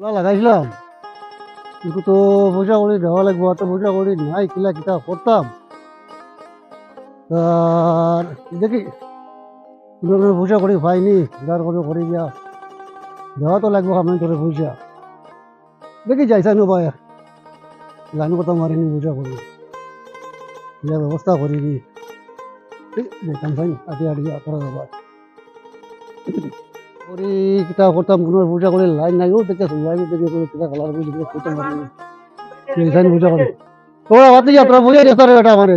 লাগাইছিলাম। কিন্তু তো পয়সা করে দেওয়া লাগবো, এত পয়সা করে নাই, কিলা কিতা করতাম। আর দেখি কোনো কোনো পয়সা করে পাইনি যার করে করে গিয়া দেওয়া তো লাগবো আমি তোর পয়সা। দেখি যাইছা নো ভাই। লাইন কথা মারিনি পয়সা করি ইয়া ব্যবস্থা করিনি। দেখতাম ভাই আটি আটি করা যাব করে কিতা করতাম কোনো পূজা করে লাইন নাই ও দেখে সুবিধা দেখে করে কিতা কালার করে দিলে করতে পারি লাইন পূজা করে। তোরা বাতি যাত্রা পূজা দিতে রে বেটা আমারে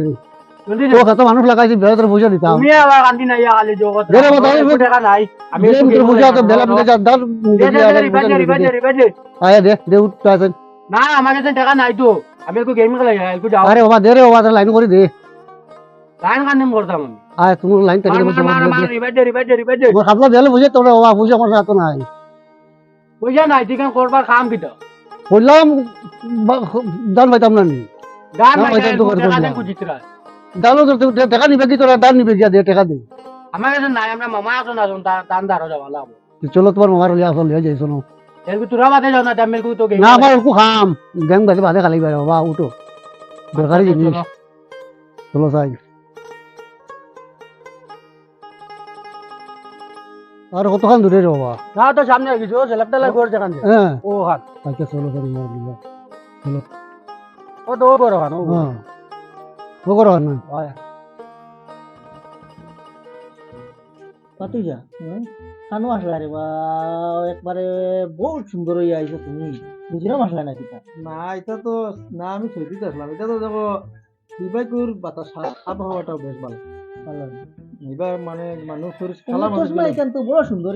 ও কত মানুষ লাগাইছি বেলা পূজা দিতাম। তুমি আবার কান্দি নাই খালি জগৎ। দে রে বাবা, একো টাকা নাই আমি তোর পূজা তো বেলা পূজা দার দে দে দে দে দে। রিবাজ দে। আয়া দে দে উঠ তাছেন না আমার কাছে টাকা নাই তো আমি একটু গেম খেলাই একটু যাও। আরে বাবা দে রে বাবা লাইন করে দে। লাইন কান্দিম করতাম আমি। আয় তোমার লাইন। তোমার খাবলা দেলে বুঝে তোরা বাবা পূজা আমার এত নাই। পয়সা নাই ঠিক আছে করবার কাম কিটা বললাম দান পাইতাম না তো। দেন দানও তো তো- টাকা নিবে কি তোরা দান নিবে গিয়া দে টাকা দে। আমার কাছে নাই আমরা মামা আসো না দান দারো যাওয়া লাগবো চলো তোমার মামার লিয়া আসল লিয়া যাইছো না তোরা বাদে যাও না দামের কু তো না আমার খাম। গ্যাং বাজে বাজে খালি বাবা উঠো। দরকারি জিনিস। চলো চাই আর কতক্ষণ দূরে রে বাবা? না তো সামনে কিছু লাগে ঘর যেখান হ্যাঁ। ও হাত আচ্ছা চলো করি মার দিলা ও তো ও হ্যাঁ। ও করো না? পাতুজা কানো আসলা রে বা একবারে বহুত সুন্দর হয়ে আইছো তুমি। বুঝলাম আসলা নাকি তা? না এটা তো না আমি সৌদিতে আসলাম। এটা তো দেখো দুবাইকুর বাতাস আবহাওয়াটাও বেশ ভালো। এবার মানে মানুষ খালা মানুষ শোনা এখান তো বড় সুন্দর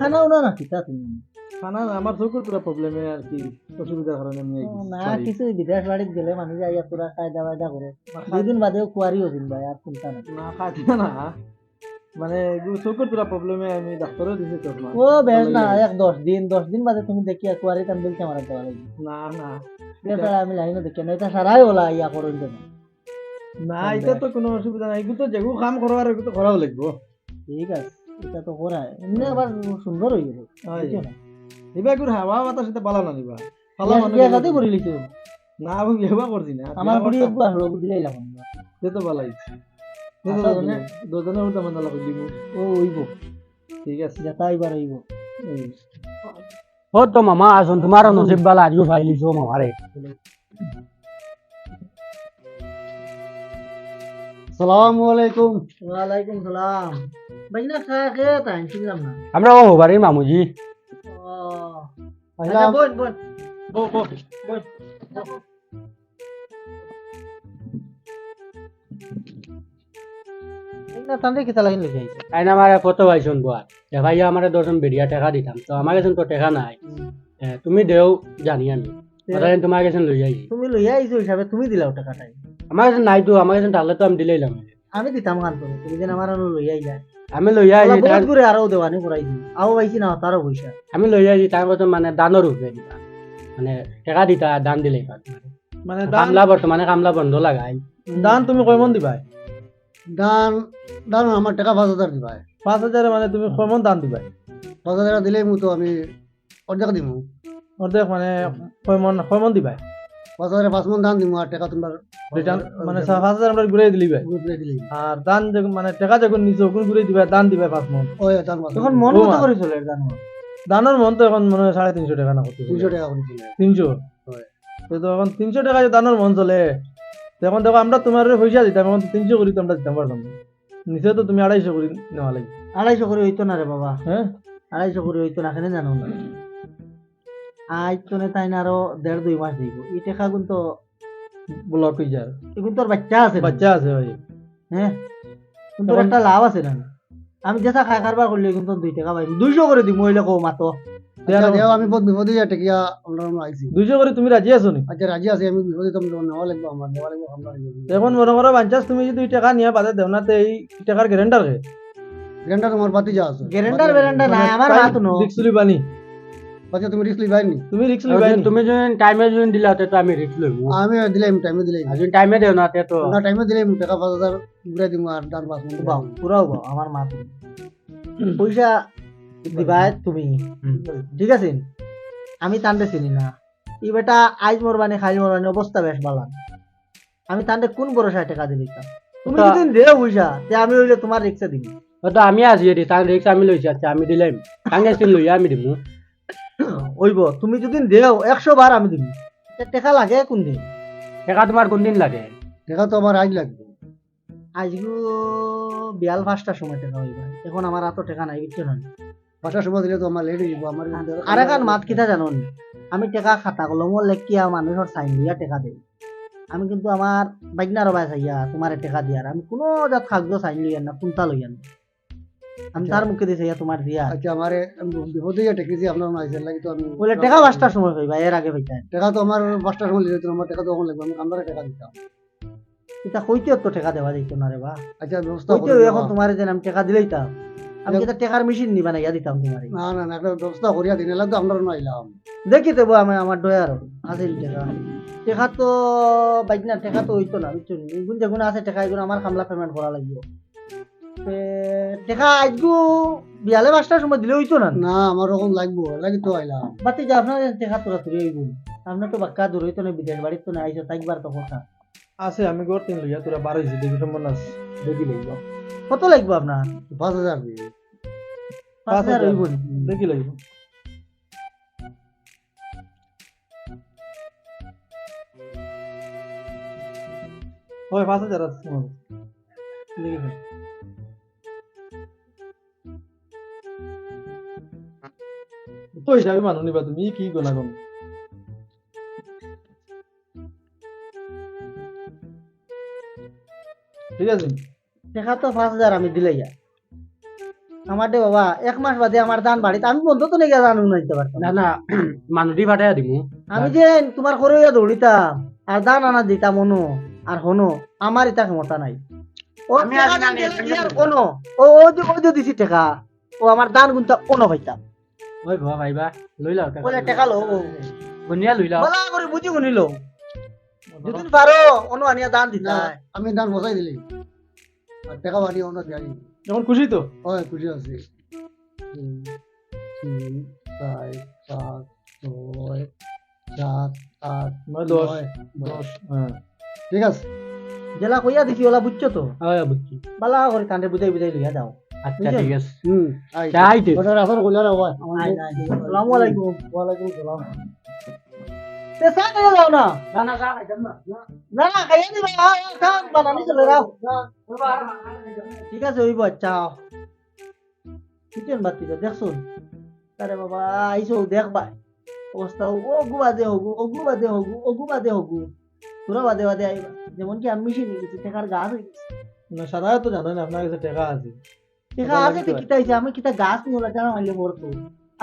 খানাও না নাকি তা তুমি? খানা আমার চকুর পুরা প্রবলেমে আর কি অসুবিধার কারণে না। কিছু বিদেশ বাড়িত গেলে মানুষ পুরা কায়দা বায়দা করে। দুদিন বাদেও কুয়ারি হদিন ভাই আর চিন্তা না খাইতে না। মানে পুরা প্রবলেমে আমি ডাক্তারও দিছি চশমা। ও বেশ না এক দশ দিন দশ দিন বাদে তুমি দেখিয়া কুয়ারি তান বলতে আমার দেওয়া লাগবে না না আমি লাইনও দেখি না এটা সারাই ওলা ইয়া করুন না এটা তো কোনো অসুবিধা নাই এগুলো তো যেগুলো কাম করবার এগুলো তো করাও লাগবো। ঠিক আছে এটা তো করায় এমনি আবার সুন্দর হয়ে গেছে বুঝছ না? এবার এগুলো হাওয়া বাতাস এটা পালা না দিবা পালা মানে বিয়া সাথে করে লিখো না আমি বিয়ে করছি না? আমার বুড়ি। একটু আসলো দিলাই লাগবে সে তো ভালাই আচ্ছা, মানে? দুজনে উল্টা দিব। ও ওইব ঠিক আছে। যেটা এবার ওইব এই। ও তো মামা আসুন তোমার নসিব বালা আজও ফাইলিছো মামারে সালাম আলাইকুম। ওয়ালাইকুম সালাম। বাইনা খা খে তাই শুনলাম না। আমরা ও বাড়ির মামুজি। আচ্ছা আইলাম বোন বোন বো বো বাইনা তান্ডে কিতা আইন আমার কত পাইছন বুয়ার এ ভাই আমার দশজন বেরিয়া টাকা দিতাম তো আমার কাছে তো টাকা নাই। তুমি দেও জানি আমি। তোমার কাছে লই যাই তুমি লইয়া আইছো হিসাবে তুমি দিলাও টাকাটাই। আমার কাছে নাই তো আমার কাছে তাহলে তো আমি দিলেইলাম আমি দিতাম গান করে তুমি যেন আমার লইয়া আইলা আমি লই যাই ওলা বহুত করে আরও দেওয়ানি করাই দিই আও পাইছি না তারও পয়সা আমি লই যাই তার কথা মানে দানের উপরে দিতা মানে টাকা দিতা দান দিলেই পার মানে কামলা বর্তমানে কামলা বন্ধ লাগাই। দান তুমি কয়মন দিবা দান দান আমার টাকা পাঁচ হাজার দিবাই। পাঁচ হাজারে মানে তুমি কয়মন দান দিবা পাঁচ হাজার দিলে মু তো আমি অর্ধেক দিম। অর্ধেক মানে কয়মন কয়মন দিবা পাঁচ হাজারে পাঁচ মন দান দিম আর টাকা তোমার রিটার্ন মানে পাঁচ হাজার আমরা ঘুরে দিলি আর যখন মানে টাকা যখন নিছো ওগুলো ঘুরে দিবা দান দিবা পাঁচ মন দান পাঁচ তখন। মন ও করে চলে জানো দানের মন তো এখন মনে হয় সাড়ে তিনশো টাকা না কত তিনশো টাকা করে তিনশো? তো তো এখন তিনশো টাকা যে দানের মন চলে তখন দেখো আমরা তোমার পয়সা দিতাম এখন তিনশো করে তো আমরা দিতাম পারতাম নিচে তো তুমি আড়াইশো করে নেওয়া লাগে আড়াইশো করে হইতো না রে বাবা। হ্যাঁ? আড়াইশো করে হইতো না কেন জানো না। আজ তো তাই না আরও দেড় দুই মাস দিব। এই টাকা গুণ তো ব্লক হয়ে যায়। এগুন তোর বাচ্চা আছে বাচ্চা আছে ভাই। হ্যাঁ কিন্তু একটা লাভ আছে না আমি যেটা খাই কারবার করলে কিন্তু দুই টাকা পাই। দুইশো করে দিই মহিলা কো মাতো আচ্ছা আমি বহুত বিপদে যাই টেকিয়া আমরা আমরা আইছি। দুইশো করে তুমি রাজি আছো নি? আচ্ছা রাজি আছি আমি বিপদে তুমি তোমার নেওয়া লাগবে আমার নেওয়া লাগবে আমরা এখন মনে করো বাঞ্চাস তুমি যদি এই টাকা নিয়ে বাদে দেও না তো এই টাকার গ্যারেন্টার গ্যান্ডা তোমার বাতি যা আছে। গ্যারেন্টার আমার নো আচ্ছা তুমি রিস্ক লিবাইনি তুমি রিক্স লিবানি তুমি যদি টাইমে যদি দিলা তো আমি রিক্স লইব আমি দিলাম টাইমে দিলাম টাইমে দেও না তে তো না টাইমে দিলাম টাকা পাঁচ হাজার ঘুরে দিব আর দান পাঁচ মন বাও পুরাও বাও আমার মাতো। পয়সা দিবা তুমি। ঠিক আছে? আমি তান্ডে চিনি না। ই বেটা আইজ মরবানি খাইজ মরবানি অবস্থা বেশ বালান। আমি তান্ডে কোন ভরসায় টাকা দিবি তুমি যদি দে বুঝা তে আমি হইলে তোমার রিক্সা দিবি তো আমি রে তার রিক্স আমি লইছি আচ্ছা আমি দিলাম তাঙ্গে লইয়া আমি দিমু। ওইব তুমি যদি দেও একশো বার আমি দিবি টাকা লাগে কোন দিন টাকা তোমার কোন দিন লাগে? দেখা তো আমার আইন লাগবে। আজগু বিয়াল পাঁচটার সময় টাকা হইবা। এখন আমার টাকা নাই বুঝছ না পাঁচটার সময় দিলে তো আমার লেট যাব আমার আর এখন মাত কিতা জানো নি? আমি টাকা খাতা কলম লেখিয়া মানুষের সাইন দিয়া টেকা দেই আমি কিন্তু আমার বাইকনার বাই চাইয়া তোমার টাকা দিয়ার আমি কোনো জাত কাগজ সাইন লইয়ান না কোনটা লইয়ান না। আমি তার মুখে দিয়ে চাইয়া তোমার দিয়া আচ্ছা আমার বিপদে টেকেছি আপনার লাগে তো আমি বলে টাকা সময় এর আগে পাইতা টাকা তো আমার সময় আমার টাকা তো কখন লাগবে আমি কামদারে টাকা দিতাম। এটা কইতেও তো টাকা দেওয়া না রে বা। আচ্ছা ব্যবস্থা দেওয়া। এখন তোমার আমি টাকা দিলেইতাম আমি এটা টাকার মেশিন নিবা না ইয়া দিতাম তোমার। না না না একটা ব্যবস্থা করিয়া দিন তো আপনার নাইলাম দেখি দেবো আমি আমার ডয়ার আছিল টাকা। টাকা তো বাইকনা টাকা তো হইতো না বুঝছ নি? গুণ যেগুলো আছে টাকা এগুলো আমার কামলা পেমেন্ট করা লাগবে। তে, টাকা বিয়ালে পাঁচটার সময় দিলে হইতো না? না আমার ওরকম লাগবো লাগি তো আইলাম। বাতি যে আপনার টাকা তোরা তুলে হইব আপনার তো বাক্কা দূর হইতো না বিদেশ বাড়ির তো না আইসো তাইবার তো কথা। আছে আমি গড় তিন লইয়া তোরা বার হয়েছি দেখি সম্মান আছে। দেখি লাগব কত লাগবে আপনার? পাঁচ হাজার পাঁচ হাজার। হইব দেখি লাগবে হয় পাঁচ হাজার আছে। আমার তো হিসাবে মানুষ নিবা তুমি কি গোনা কোন ঠিক আছে? টাকা তো পাঁচ হাজার আমি দিলে যা আমার দে বাবা এক মাস বাদে আমার দান বাড়িতে আমি বন্ধ তো লেগে জানুন না দিতে পারতাম না না মানুষ দি ফাটাইয়া দিমু। আমি যে তোমার ইয়া দৌড়িতাম আর দান আনা দিতাম অনু আর হনো আমার ইতা ক্ষমতা নাই। ও আমি দিয়ার কোনো ও ও যে ও যে দিছি টাকা। ও আমার দান গুনতা কোনো পাইতাম ওই বাবা ভাইবা লই লাও বলে টাকা লো গুনিয়া লই লাও বলা করে বুঝি গুনিল যদি পারো অনু আনিয়া দান দিতা আমি দান বসাই দিলি। আর টাকা বাড়ি অন্য দিয়াই এখন খুশি তো? হয় খুশি আছি। তিন তিন চার পাঁচ ছয় সাত আট নয় দশ হ্যাঁ ঠিক আছে। জেলা কইয়া দিছি ওলা বুঝছ তো? ওই বুঝছি বালা করে কান্দে বুঝাই বুঝাই লইয়া যাও। আচ্ছা ঠিক আছে। হুম আই চাইতে ওটা রাসন কইলা না ভাই আই নাই আসসালামু আলাইকুম। ওয়ালাইকুম সালাম। তে সা নিয়ে যাও না। না না যা খাইতাম না। না না খাইয়া দিবা। খান বানানি চলে যাও। ঠিক আছে হইব কিচেন বাতি দেখছুন তারে বাবা আইসো দেখ ভাই অবস্থা ও গু বাদে হগু ও গু বাদে হগু ও গু বাদে হগু তোরা বাদে বাদে আইবা। যেমন কি আমি মিশে নিয়ে গেছি টেকার গাছ হয়ে গেছে। সাদা তো জানেন আপনার কাছে টাকা আছে। আছে তো কিতা আমি কিতা গাছ মাইলে মরতো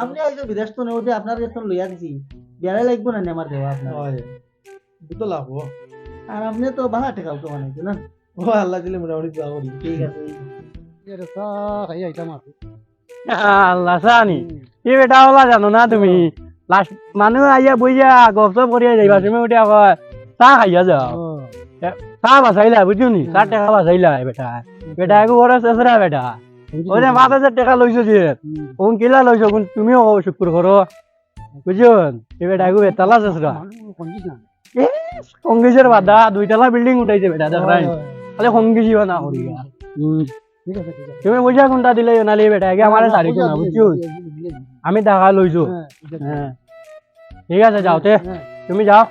আপনি আইসো বিদেশ তো নেওতে আপনার কাছে লইয়া দিছি। বেড়াই লাগবো না নে আমার দেওয়া আপনার? হয়। তো লাভ আর আপনি তো টেকাও তো বানাইছো না? ও আল্লাহ দিলে মোটামুটি ঠিক আছে। আল্লাহ সানি বেটা ওলা জানো না তুমি? লাস্ট মানুহ আইয়া বইয়া গপসপ করিয়া যাইবা তুমি উঠিয়া কয় চাহ খাইয়া যাও। চাহ বাঁচাইলা বুঝছ নি? চার টাকা বাঁচাইলা বেটা। বেটা একো বড় চেসরা বেটা? যে পাঁচ হাজার টাকা লইছো যে কোন কিলা কোন তুমিও শুক্র করো বুঝছ এই বেটা একো বেতালা কংগ্রেসের বাদা দুইতলা বিল্ডিং উঠাইছে বেটা আছে তুমি বুঝা কোনটা দিলে নালি বেটা আগে আমার সারি না বুঝছ আমি দেখা লইছো। হ্যাঁ, ঠিক আছে। যাওতে তুমি যাও।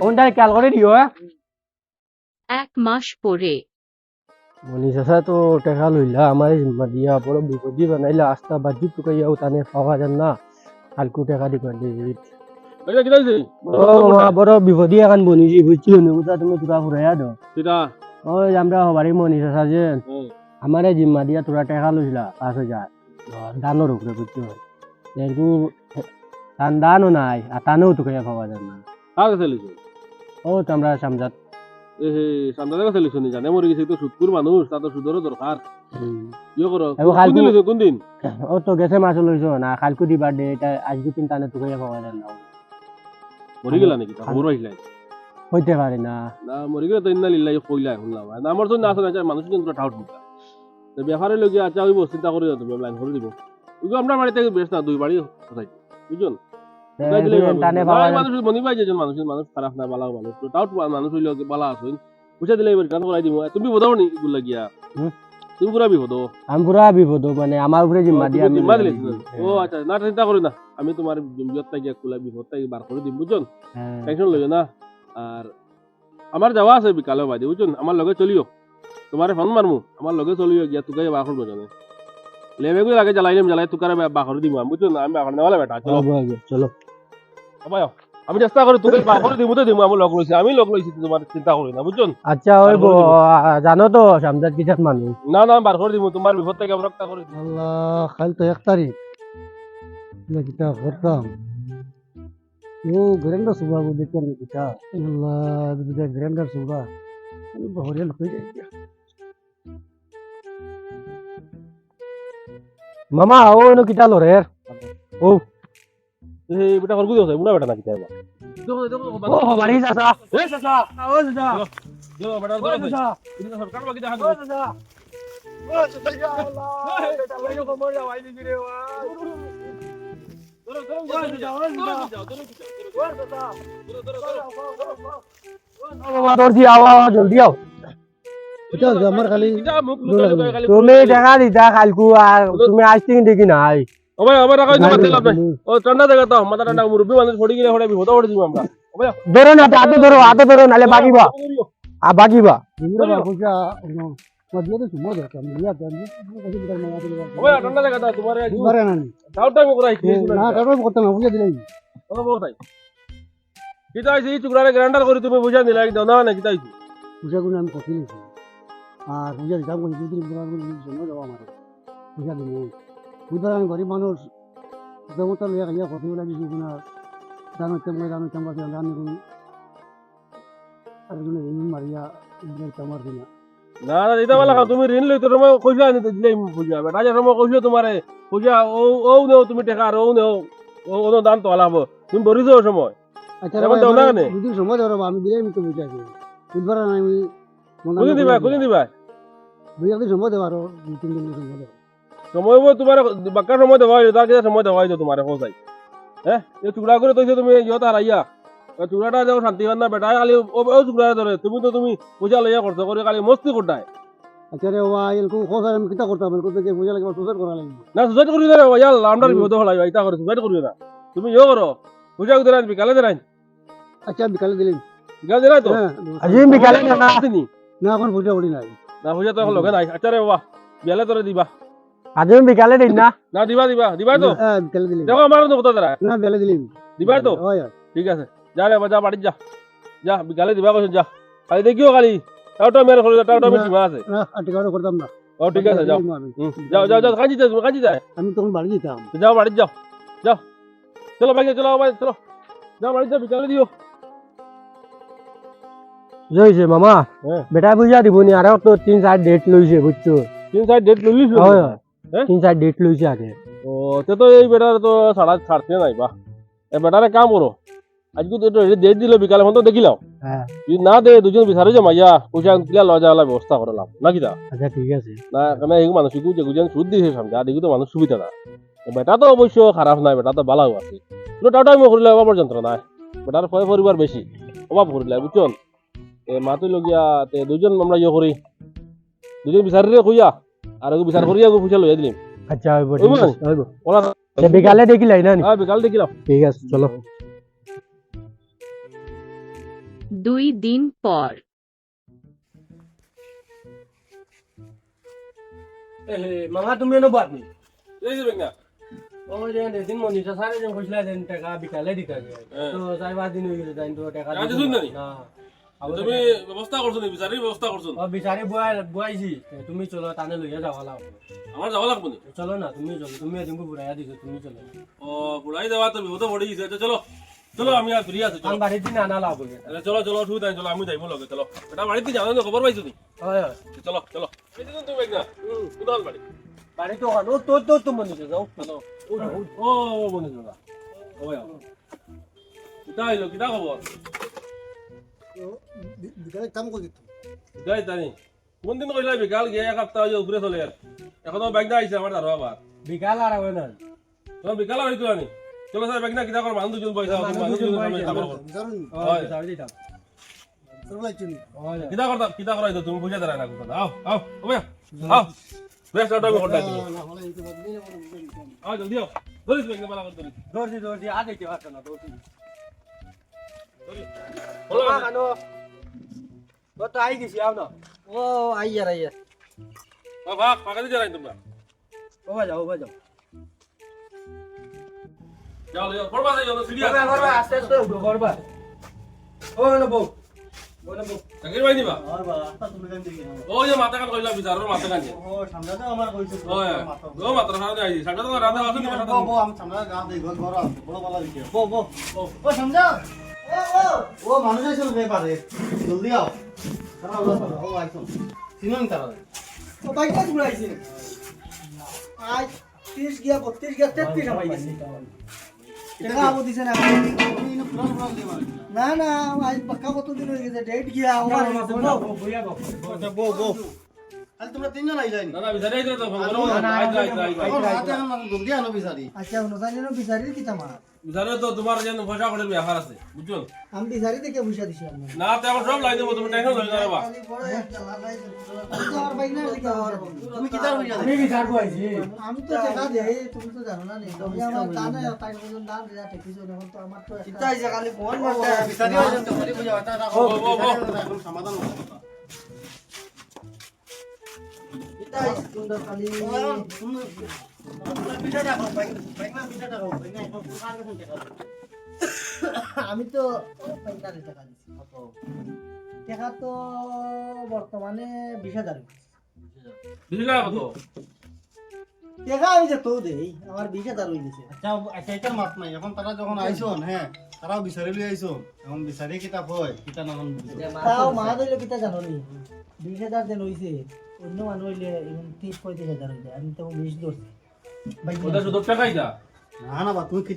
কোনটা খেয়াল করে দিও এক মাস পরে মনি চাচা তো টেকা লইলা আমার জিম্মা দিয়া বড় বিপদি বানাইলা আস্তা বাজি টুকাইয়া তানে পাওয়া যান না। কালকু টেকা ও মা বড় বিপদি এখন বনিছি বুঝছি অনুভূতা তুমি তোরা ফুরাইয়া দাও ওই আমরা হবারি মনি চাচা যে আমারে জিম্মা দিয়া তোরা টেকা লইলা পাঁচ হাজার দানোর উপরে বুঝছ এরকু দানও নাই আর তানেও টুকাইয়া পাওয়া যান না। ও তো আমরা সামজাত এ হে সান্দাকে নি জানে মরে গেছে তো সুদকুর মানুষ তাদের সুদরও দরকার ইয়ে করো এবার কোন কালকে- দিন লইছো, কোন দিন? ও তো গেছে মাছ লইছো না কালকু দিবার দে এটা আজকে তিন টানে টুকাইয়া পাওয়া যান না মরি গেলা নাকি? তা খবর আহিলা হইতে পারে না। না মরি গেলে তো ইন্না লিল্লাহি কইলা শুনলাম না আমার তো না আছে মানুষ কিন্তু ঠাউট মুখা তো ব্যাপারে লগিয়া আচ্ছা ওই চিন্তা করে তুমি লাইন করে দিব। ওইগুলো আমরা বাড়িতে বেশ না দুই বাড়ি কোথায় পারব। টানে না, পাওয়া যায়। মানুষ মনে পাই যেজন মানুষের মানুষ খারাপ না বালা মানুষ। তাও মানুষ হইলে বালা আসুন বুঝাই দিলে এবার গান করাই দিব তুমি বিপদ নি গিয়া? তুমি পুরা বিপদ? আমি পুরা বিপদ মানে আমার উপরে জিম্মা দিয়ে জিম্মা দিলে ও আচ্ছা না চিন্তা করি না। আমি তোমার বিপদ তাই বার করে দিম বুঝছেন? হ্যাঁ। টেনশন লইও না। আর আমার যাওয়া আছে বিকালে বাইদে বুঝছেন? আমার লগে চলিও। তোমারে ফোন মারমু। আমার লগে চলিও গিয়া তোকে বাহ করব জানে। লেবেগুলো লাগে জ্বালাইলাম জ্বালাই তোকারে বাহ করে দিব আমি বুঝছেন? আমি বাহ করে নেওয়ালে বেটা চলো। চলো। আবাই আমি চেষ্টা করি তোকে বাহ করে দিব তো দিব আমি লগ লইছি আমি লগ লইছি তোমার চিন্তা করি না বুঝছেন আচ্ছা ওই জানো তো সামজাত কিসাত মানুষ না না বার করে দিব তোমার বিপদ থেকে আমি রক্ষা করে আল্লাহ কাল তো এক তারিখ কিতা করতাম ও গ্রাইন্ডার সুবা গো দেখতাম না কিতা আল্লাহ দুটা গ্রাইন্ডার সুবা হরিয়া লোক হয়ে যায় মামা ও নো কিটা লরে এই বেটা করবি দিও বুড়া বেটা নাকি তাই দেখো দেখো ও বাড়ি যাসা এ চাচা ও যাসা দেখো বেটা দেখো যাসা এটা সরকার বাকি দেখা ও যাসা ও যাসা ইয়া আল্লাহ এটা লইও কো মরিয়া ভাই দিবি রে ওয়া মামা তোর দি আও আও জলদি আও এটা আমার খালি তুমি টাকা দিতা কালকু আর তুমি আজ থেকে দেখি নাই ওবাই ওবাই রাখা পারতে লাভ নাই ও ঠান্ডা জায়গা তো মাথা ঠান্ডা মুরব্বী মানুষ ফড়ি গেলে ফড়ে বিপদ পড়ে দিব আমরা ধরো না হাতে ধরো হাতে ধরো নালে বাকিবা আর বাকিবা নিমরা বা কইয়া নো মধ্যে তো সুমো দে কাম লিয়া কাম কইছে বিটার মায়া দিলে ওবাই ঠান্ডা জায়গা তো তোমার বারে না ডাউট টাইম করে আইছি না কারণ করতে না বুঝে দিলাই। ও বহুত আই কিতা আইছি চুকরারে গ্রাইন্ডার করে তুমি বুঝা দিলা কি দাও না কিতা আইছি বুঝা গুণ আমি কঠিন আছি আর বুঝা দিতাম দিন আমি গরিব মানুষ জমতা লইয়া খাইয়া কফি লাগিছি কিনা দানো তেমন দানো তেমন দানো। করি আর জন্য ঋণ মারিয়া তেমন কিনা না না দিতে পারলা তুমি ঋণ লই তোর মই কইলা নি দিলে বুঝা বেটা যে সময় কইছো তোমারে বুঝা ও ও নেও তুমি টাকা আর ও নেও ও ও দাম তো আলাব তুমি বরিছো সময়। আচ্ছা কেনে? দুদিন সময় দেওয়া আমি দিলে আমি তো বুঝা আছি বুধবার আমি কোন দিবা কোন দিবা? দুই একদিন সময় দেওয়া আরও দুই তিন দিন সময় দেওয়া সময় তোমার বাক্কা সময় দেওয়া হইল তার সময় দেওয়া হইল তোমার কোথায় হ্যাঁ এই টুকরা করে তৈছো তুমি ইয়ত হারাইয়া টুকরাটা দেও শান্তি না বেটা খালি ও ও টুকরা ধরে তুমি তো তুমি পূজা লইয়া করছ করে খালি মস্তি করতাই আচ্ছা রে ওয়া এলকো খোসা আমি কিতা করতাম এলকো থেকে বুঝা লাগে সুসাইড করা লাগবে না সুসাইড করি ধরে ইয়ার আমরা বিপদ হলাই ইতা করে সুসাইড করি না তুমি ইয়ে করো পূজা দিলাই বিকালে দিলাই আচ্ছা বিকালে দিলেন বিকালে দিলাই তো হ্যাঁ আজি বিকালে না না না এখন বুঝা পড়ি নাই না পূজা তো এখন লগে নাই আচ্ছা রে বাবা বিয়ালে তোরে দিবা আজি বিকালে দিন না। না দিবা দিবা দিবা তো। হ্যাঁ বিকালে দিলেন দেখো আমার তো কথা তারা না বেলে দিলেন দিবা তো? হয় ঠিক আছে। যা রে যা বাড়ি যা। যা বিকালে দিবা কৈছো যা। কালি দেখিও কালি। টাউটা মেরে করে টাউটা মেরে সীমা আছে। না আটিকাও করতাম না। ও ঠিক আছে যাও। যাও যাও যাও। কাঁচি যাও কাঁচি যায় আমি তখন বাড়ি যেতাম যাও বাড়ি যাও। যাও। চলো ভাই চলো ভাই চলো। যাও বাড়ি যাও বিকালে দিও। জয়ছে মামা। হ্যাঁ। বেটা বুঝা দিব নি? আর তো তিন চার ডেট লইছে বুঝছ তিন সাইড ডেট হয় হ্যাঁ? তিন চার ডেট লইছে আগে। ও তে তো এই বেটার তো সাড়া ছাড়ছে নাই বা এ বেটারে কাম করো আজকে তো একটু ডেট দিল বিকালে ফোন তো দেখিলাম হ্যাঁ। যদি না দে দুজন বিচারে যে মাইয়া পয়সা কিলা লজা হলা ব্যবস্থা করলাম নাকি দা? আচ্ছা ঠিক আছে। না কেন এই মানুষকে যে গুজন সুদ দিয়েছে সামনে আর তো মানুষ সুবিধা না বেটা তো অবশ্য খারাপ নাই বেটা তো ভালো আছে। কিন্তু টাটা আমি করিলে অভাব যন্ত্র নাই। বেটার ভয় পরিবার বেশি অভাব করিলে বুঝছেন এ মাতো লগিয়া তে দুজন আমরা ইয়ে করি দুজন বিচারিলে কইয়া আর এগো বিচার করিয়া এগো পয়সা লইয়া দিলিম আচ্ছা হইব হইব। ওলা বিকালে দেখিলাই না নি? হ্যাঁ বিকাল দেখিলাম ঠিক আছে চলো। দুই দিন পর। মামা তুমি এনে বাদ নি? এই যে বেঙ্গা। ও যে দিন মনি সারে যে কইলা দেন টাকা বিকালে দিতা হ্যাঁ। তো চার পাঁচ দিন হয়ে গেল তাই তো টাকা না। তুমি ব্যবস্থা করছ নি বিচারি ব্যবস্থা করছ ও বিচারি বুয়াই বুয়াইছি তুমি চলো তানে লইয়া যাওয়া লাগবে। আমার যাওয়া লাগবে নি চলো না তুমি চলো তুমি এদিন বুড়াইয়া দিছো তুমি চলো। ও পুরাই দেওয়া তো বিপদে পড়ে গেছে। চলো চলো আমি আর ফ্রি আছি চলো। বাড়ির দিন আনা লাগবে চলো চলো শুধু তাই চলো আমি যাইব লগে চলো। এটা বাড়িতে জানো না খবর পাইছো নি? হয় চলো চলো। তুমি বেঙ্গা কোথাল বাড়ি বাড়ি তো ও তোর তোর তো মনে যাও। চলো ও বন্ধু দাদা ও কিতা হইল কিতা খবর বিকালে কাম করে দিত যাই তানি কোন দিন কইলা বিকাল গিয়ে এক সপ্তাহ ঘুরে চলে আর এখনও ব্যাগটা আইছে আমার দারো আবার বিকাল আর হবে না তোমার বিকাল হইতো আনি? চলো স্যার বাকি না কিতা মানুষ দুজন পয়সা মানুষ দুজন সামনে করো হয়। কিতা করতা কিতা করাই তো তুমি না কথা আও আও আও বেশ আমি করতে আও জলদি আও দেখতে না দৌড়ছি বলো কানো ও তো আই গেছি আও না ও আইয়ার আইয়ার ও ভাগ পাকা দিয়ে যাই তোমরা ও ভাই যাও ও ভাই যাও যাও যাও পড়বা যাই যাও সিরিয়াস করবা করবা আস্তে আস্তে উঠো করবা ও বউ বউ তো তো মানুষ আইছিল কে পারে জলদি আও তারা ও আইছো সিনন তারা ও বাইকটা তুমি আইছিস আজ 30 গিয়া 32 গিয়া 33 আমার গেছে টাকা আবো দিছে না। না না আজ পাক্কা কত দিন হয়ে গেছে? ডেট গিয়া আমার বইয়া গো বো আজ তোমরা তিনজন আইলাই না না বিচারে আইছো তো বলো আইছো আইছো আইছো এখন রাতে এখন বিচারি। আচ্ছা বিচারি কি তোমার বিচারে তো তোমার যেন পয়সা করে ব্যাপার আছে বুঝছ? আমি বিচারি থেকে বুঝা দিছি আমি না তো এখন সব লাই দেবো তুমি টেনশন বাইক না আমার তুমি কিতার হইয়া আমি বিচার কইছি আমি তো টাকা দেই তুমি তো জানো না নি তুমি আমার কানে টাইম পর্যন্ত দাম দেয়া ঠেকিছো যখন তো আমার তো চিন্তা হইছে খালি ফোন বিচারি আইছো তো বলি বুঝা এটা রাখো এখন সমাধান হবে আমি তো পঁয়তাল্লিশ টাকা দিচ্ছি টাকা তো বর্তমানে বিশ হাজার আমি যে তো দেই আমার বিশ হাজার হয়ে গেছে। আচ্ছা আচ্ছা এটার মাত নাই। এখন তারা যখন আইসন হ্যাঁ তারাও বিচারি লই আইসো এখন বিচারি কিতাব হয় তাও মা দিলে কিতা জানো নি? বিশ হাজার হইছে। অন্য মানুষ হইলে এখন ত্রিশ পঁয়ত্রিশ হাজার হয়ে যায় আমি তো বিশ ধরছি। ওটা শুধু টাকাই যা। না বা তুমি কি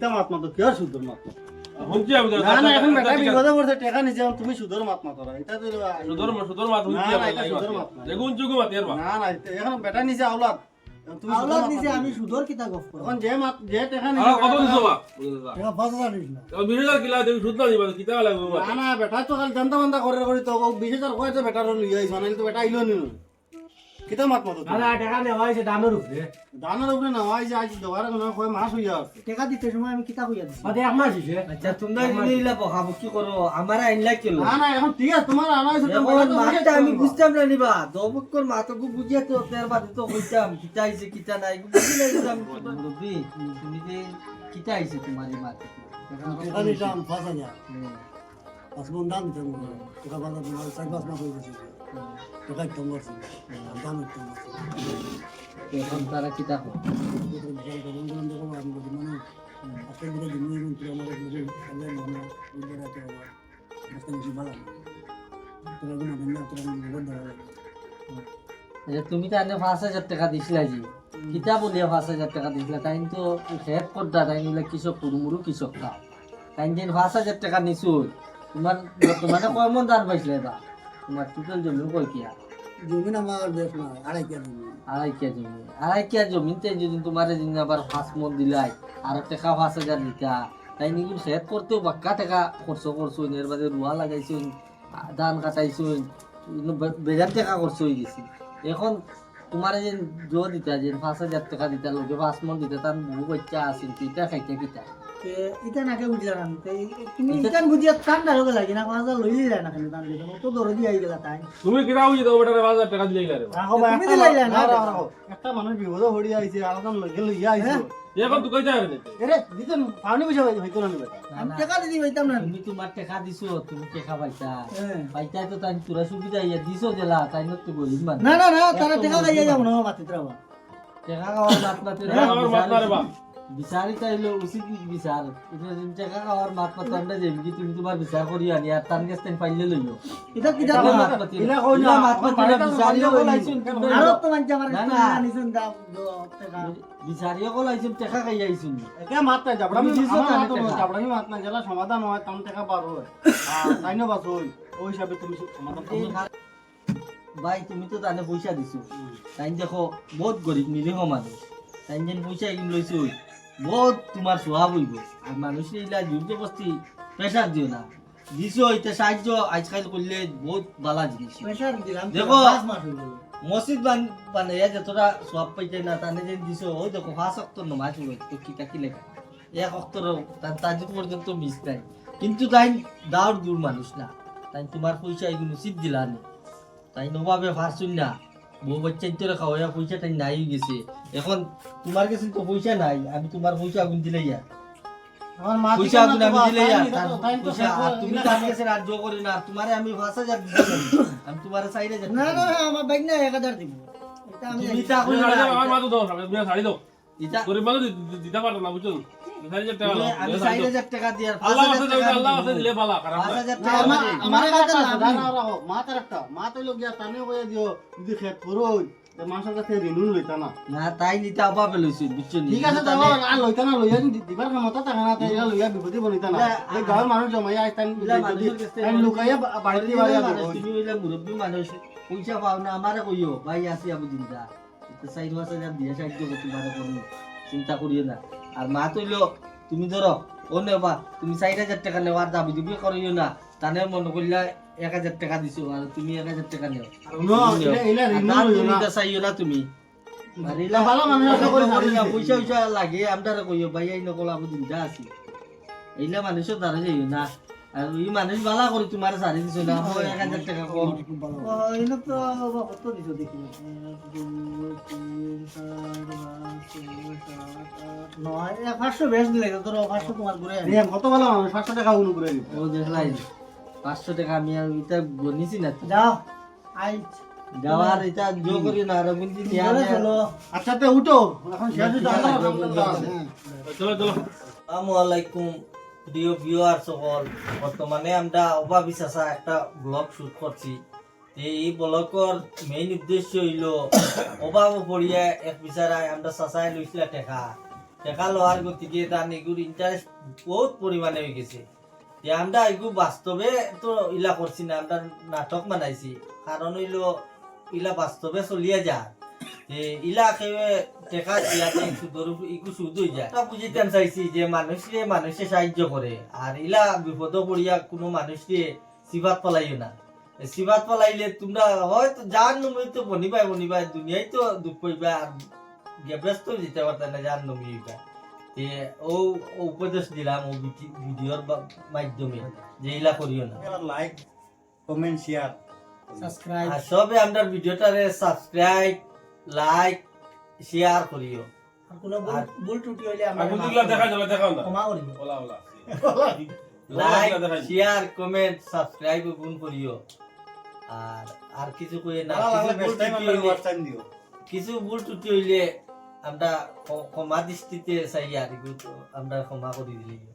সুদর এখন বেটা বিপদে পড়ছে টাকা নিছে তুমি সুদর মাত মাতো এটা তো সুদর সুদর মাত না, না, এটা সুদর মাত না। যেগুন চুগু মাতি আর না না এখন বেটা নিছে আওলাদ। তুমি আওলাদ মাত আমি সুদর কিতা গপ করব এখন যে মাত যে টাকা নিছে কত দিছো বা টাকা পাঁচ হাজার নিস না। বিশ হাজার কিলা তুমি সুদ না দিবা কিতা লাগবে না না বেটা তো খালি জানতা বান্দা করে করে তো তো বেটার লই আইছ না তো বেটা আইলো নি। কিতা মাত মাতো না না টাকা নেওয়া হয়েছে দামের উপরে দানের উপরে না হয় যে আজ দেওয়ার কোনো কয় মাস হইয়া আছে টাকা দিতে সময় আমি কিতা কইয়া দিছি মাঝে এক মাস হয়েছে আচ্ছা তোমরা যদি ইলা বকাবকি করো আমার আইনলা কেন না না এখন ঠিক আছে তোমার আনা হইছে এখন আমি বুঝতাম না নিবা দবকর মাথাকে বুঝিয়া তো তের বাদে তো কইতাম কিতা আইছে কিতা নাই বুঝি নাই আমি মুরব্বি তুমি যে কিতা আইছে তোমার এই দাম পাঁচ হাজার দাম দিতে টাকা বাজার তোমার চার পাঁচ মাস হয়ে গেছে টাকা কম আছে দাম কম আছে এখন তারা কিতা হয় আচ্ছা তুমি তো আনে পাঁচ হাজার টাকা দিছিলা জি কিতা বলিয়া পাঁচ হাজার টাকা দিছিলা তাই তো হেড করতা তাই নিলে কৃষক কুড়মুড়ু কৃষক খাও তাই দিন পাঁচ হাজার টাকা নিছো তোমার বর্তমানে কয় মন ধান পাইছিলে বা তোমার টোটাল জমি কয় কিয়া? জমিন আমার দেশ না আড়াই কেজি জমি। আড়াই কিয়া জমি। আড়াই কিয়া জমি যদি তোমার দিন আবার পাঁচ মন দিলাই আর টাকা পাঁচ হাজার দিতা। তাই নিগুলো সেট করতেও বাক্কা টাকা খরচ করছ এর বাদে রুয়া লাগাইছো ধান কাটাইছো বেজার টাকা খরচ হয়ে গেছে। এখন তোমার যে জো দিতা যে পাঁচ হাজার টাকা দিতা লোকে পাঁচ মন দিতা তার বহু বাচ্চা আছিল কিতা খাইতা কিতা। ইটা নাকে বুঝলা না তুমি ইটান বুঝিয়া টান দাঁড়ো লাগি না পাঁচ হাজার লইলি না খালি দাম দিতে তো দরে দিয়ে আই গেলা তাই। তুমি কিনা বুঝি দেবো বেটা পাঁচ হাজার টাকা দিলে গেলে তুমি দিলাইলা না একটা মানুষ বিপদে হরি আইছে আলাদা লগে লইয়া আইছে এখন তুই কই যাবে এরে দিতেন পানি পয়সা হইতো না বেটা আমি টাকা দিদি পাইতাম না তুমি তোমার টাকা দিছো তুমি টাকা পাইতা হ্যাঁ। পাইতা তো তাই তোরা সুবিধা ইয়া দিছো দিলা তাই না তো গরিব মানুষ না না না তারা টাকা খাইয়া যাব না মাতি ত্রাবা টাকা খাওয়ার মাত না রে বা বিচারি তাইলে উচিত বিচার টাকা খাওয়ার মাত মাতে আমরা কি তুমি তোমার বিচার করি আনি আর তার কাছ থেকে পাইলে এটা টাকা মাত কই না, বাড়িতে বিচারিও কলাইছুন তো মানছে আমার না, না না। না নিছেন দাম টাকা। বিচারিও কলাইছুন টাকা খাই আইছুন মাত মাত জেলা সমাধান হয় তাম টাকা পার হয়। তাই না বাস হই ওই হিসাবে তুমি সমাধান। ভাই তুমি তো তানে পয়সা দিছো। তাই দেখো বহুত গরিব নিরীহ মানুষ তাই যেন পয়সা এগুলো লইছো বহুত তোমার স্বভাব হইব আর মানুষের ইলা জোর জবস্তি প্রেশার দিও না। দিছো এটা সাহায্য আজকাল করলে বহুত বালা জিনিস প্রেশার দিলাম দেখো। মসজিদ বান বানাইয়া যতটা সব পাইতে না তানে যে দিছো ওই দেখো পাঁচ অক্টর নমাজ হলো তো কি কাকি লেখা? এক অক্টর তাজ পর্যন্ত মিস নাই। কিন্তু তাই দাওর দূর মানুষ না। তাই তোমার পয়সা এগুলো উচিত দিলা নি। তাই নভাবে ফারছুন না। বউ বাচ্চা তোরা খাওয়া পয়সা তাই নাই গেছে এখন তোমার কাছে তো পয়সা নাই আমি তোমার পয়সা আগুন দিলে ইয়া। আমার মা পয়সা আগুন আমি দিলে ইয়া। পয়সা আর তুমি তার। কাছে রাজ্য করি না তোমারে আমি পাঁচ হাজার দিতে পারি। আমি তোমার চার হাজার না না আমার বাইক না এক হাজার দিব। এটা আমি। তা দাও। দাও এটা গরিব মানুষ দিতে না বুঝছ আমি আছে আমি আছে আমি- আমার কাছে না। না তাই নিতে ঠিক আছে না ক্ষমতা থাকে না তাই বিপদে বনিতা না। এই গাঁৱৰ মানুহ লুকাইয়া তুমি মানুষ পয়সা পাও না আমারে কইও ভাই আসি আবু চিন্তা পাঁচ হাজার দিয়ে চিন্তা করিও না। আর মা তুইল তুমি ধরো ও নেবা তুমি চার হাজার টাকা নেওয়ার দাবি দিবি করিও না। তানে মনে করলে এক হাজার টাকা দিছো আর তুমি এক হাজার টাকা নেও। চাইও না তুমি। পয়সা পয়সা লাগে আমরা কইও ভাই আই নকল আবু দিনটা আছি। এইলা মানুষের দ্বারা যাইও না। আর এই মানুষ বালা করে তোমার সারি দিছো না এক হাজার টাকা কম। এনে তো কত দিছো দেখি। নয় পাঁচশো বেশ দিলে তো তোর পাঁচশো তোমার ঘুরে কত ভালো মানুষ পাঁচশো টাকা উনু করে ও দেখলাই পাঁচশো টাকা আমি আর এটা গনিছি না। যাও আই। যাওয়ার এটা জো করি না আর নিয়া আচ্ছা তে উঠো। এখন শেষ। চলো চলো। আসসালামু আলাইকুম। প্রিয় ভিউয়ার সকল, বর্তমানে আমরা অভাবী চাষা একটা ব্লগ শুট করছি। এই ব্লগর মেইন উদ্দেশ্য হইল অভাব পড়িয়া এক বিচারায় আমরা চাষায় লইছিলা টেকা। টেকা লওয়ার গতিকে তার এগুর ইন্টারেস্ট বহুত পরিমাণে হয়ে গেছে। যে আমরা এগু বাস্তবে তো ইলা করছি না, আমরা নাটক বানাইছি কারণ হইল, ইলা বাস্তবে চলিয়া যায় যে টেকা দিয়াতে সুদর ইকু সুদ হয়ে যায়। তা বুঝিতে চাইছি যে মানুষে মানুষে সাহায্য করে। আর ইলা বিপদ পড়িয়া কোনো মানুষকে সিবাত পালাইও না। সিবাত পালাইলে তোমরা হয়তো যার নমি তো বনিবাই বনিবাই দুনিয়ায় তো দুঃখ পাইবা আর ব্যস্ত যেতে পারতে না যার নমি হইবা। তে ও ও উপদেশ দিলাম ও ভিডিওর মাধ্যমে যে ইলা করিও না। লাইক কমেন্ট শেয়ার সাবস্ক্রাইব আর সবে আমরা ভিডিওটারে সাবস্ক্রাইব লাইক শেয়ার করিও। আর কোনো ভুল- ভুল ত্রুটি হইলে আমরা দেখা যাবে না। ক্ষমা করিব ওলা ওলা লাইক শেয়ার কমেন্ট সাবস্ক্রাইব গুণ করিও। আর আর কিছু কইে না। কিছু ভুল ত্রুটি হইলে- দিও। কিছু ভুল ত্রুটি হইলে আমরা ক্ষমা দৃষ্টিতে চাই আর আমরা ক্ষমা করে দিলে